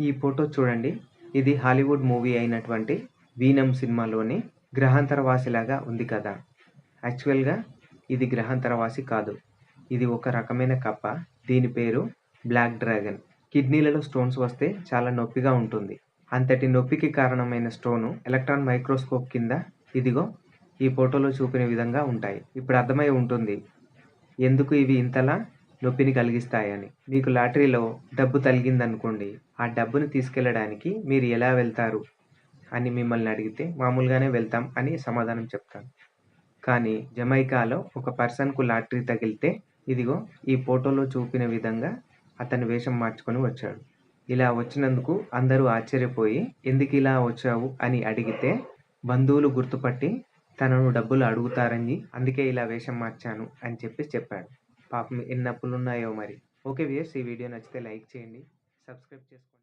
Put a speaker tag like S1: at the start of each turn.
S1: ఈ ఫోటో చూడండి. ఇది హాలీవుడ్ మూవీ అయినటువంటి వీనం సినిమాలోని గ్రహాంతరవాసిలాగా ఉంది కదా. యాక్చువల్గా ఇది గ్రహాంతరవాసి కాదు. ఇది ఒక రకమైన కప్ప. దీని పేరు బ్లాక్ డ్రాగన్. కిడ్నీలలో స్టోన్స్ వస్తే చాలా నొప్పిగా ఉంటుంది. అంతటి నొప్పికి కారణమైన స్టోను ఎలక్ట్రాన్ మైక్రోస్కోప్ కింద ఇదిగో ఈ ఫోటోలో చూపిన విధంగా ఉంటాయి. ఇప్పుడు అర్థమై ఉంటుంది. ఎందుకు ఇవి ఇంతలా? నొప్పిని కలిగిస్తాయని. మీకు లాటరీలో డబ్బు తగిలిందనుకోండి ఆ డబ్బును తీసుకెళ్ళడానికి మీరు ఎలా వెళ్తారు అని మిమ్మల్ని అడిగితే మామూలుగానే వెళ్తాం అని సమాధానం చెప్తాను. కానీ జమైకాలో ఒక పర్సన్కు లాటరీ తగిలితే ఇదిగో ఈ ఫోటోలో చూపిన విధంగా అతని వేషం మార్చుకొని వచ్చాడు. ఇలా వచ్చినందుకు అందరూ ఆశ్చర్యపోయి ఎందుకు ఇలా వచ్చావు? అని అడిగితే బంధువులు గుర్తుపట్టి తనను డబ్బులు అడుగుతారని అందుకే ఇలా వేషం మార్చాను అని చెప్పి చెప్పాడు. పాపం ఎన్ని అప్పులు ఉన్నాయో మరి. ఓకే వ్యూస్ ఈ వీడియో నచ్చితే లైక్ చేయండి సబ్స్క్రైబ్ చేసుకోండి.